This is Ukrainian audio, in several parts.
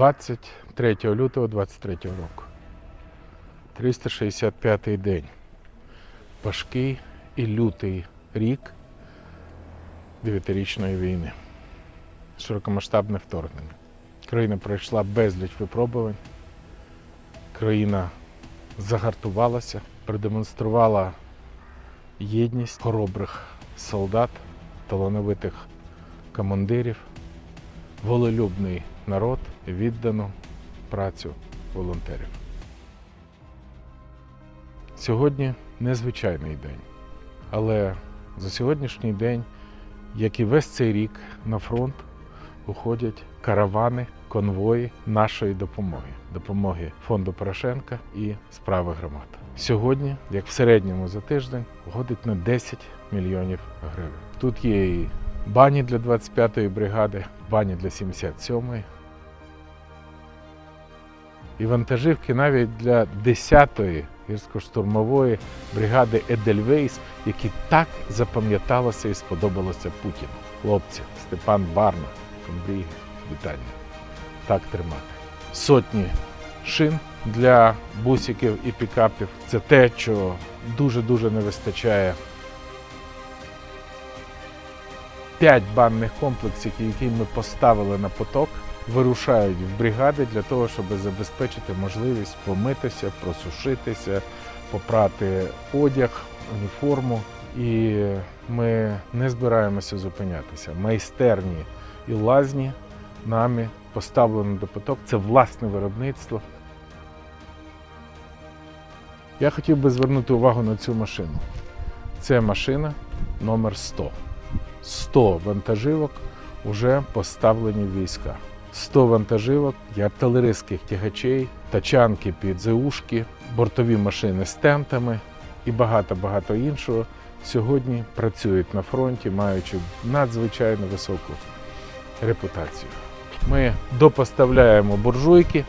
23 лютого 23 року. 365 день. Важкий і лютий рік дев'ятирічної війни. Широкомасштабне вторгнення. Країна пройшла безліч випробувань. Країна загартувалася, продемонструвала єдність хоробрих солдат, талановитих командирів, волелюбний народ, віддану працю волонтерів. Сьогодні незвичайний день, але за сьогоднішній день, як і весь цей рік, на фронт уходять каравани, конвої нашої допомоги, допомоги фонду Порошенка і справи громад. Сьогодні, як в середньому за тиждень, уходить на 10 мільйонів гривень. Тут є і бані для 25-ї бригади, бані для 77-ї. І вантажівки навіть для 10-ї гірсько-штурмової бригади Едельвейс, які так запам'яталося і сподобалося Путіну. Хлопці, Степан Барна, Комбріги, вітання. Так тримати. Сотні шин для бусиків і пікапів. Це те, що дуже-дуже не вистачає. П'ять банних комплексів, які ми поставили на поток, вирушають в бригади для того, щоб забезпечити можливість помитися, просушитися, попрати одяг, уніформу. І ми не збираємося зупинятися. Майстерні і лазні нами поставлено до поток. Це власне виробництво. Я хотів би звернути увагу на цю машину. Це машина номер 100. 100 вантажівок вже поставлені в війська. 100 вантажівок і артилерійських тягачей, тачанки під ЗУшки, бортові машини з тентами і багато-багато іншого сьогодні працюють на фронті, маючи надзвичайно високу репутацію. Ми допоставляємо буржуйки,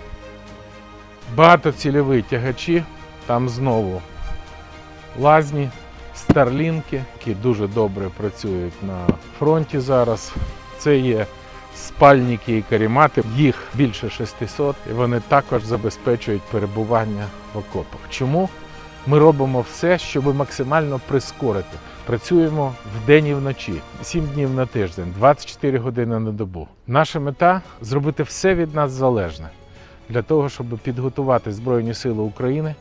багатоцільові тягачі, там знову лазні, старлінки, які дуже добре працюють на фронті зараз. Це є спальники і карімати, їх більше 600, і вони також забезпечують перебування в окопах. Чому? Ми робимо все, щоб максимально прискорити. Працюємо вдень і вночі, 7 днів на тиждень, 24 години на добу. Наша мета зробити все від нас залежне для того, щоб підготувати Збройні Сили України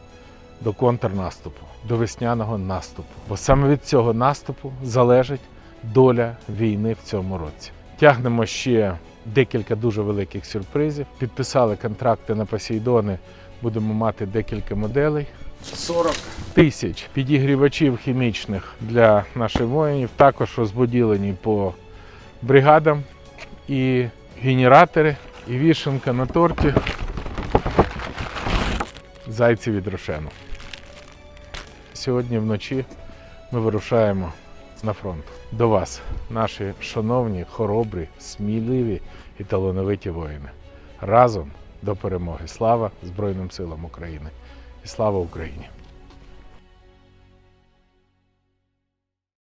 до контрнаступу, до весняного наступу. Бо саме від цього наступу залежить доля війни в цьому році. Тягнемо ще декілька дуже великих сюрпризів. Підписали контракти на Посейдони. Будемо мати декілька моделей. 40 тисяч підігрівачів хімічних для наших воїнів, також розподілені по бригадам і генератори, і вішенка на торті. Зайці від Рошену. Сьогодні вночі ми вирушаємо на фронт до вас, наші шановні, хоробрі, сміливі і талановиті воїни. Разом до перемоги. Слава Збройним силам України і слава Україні!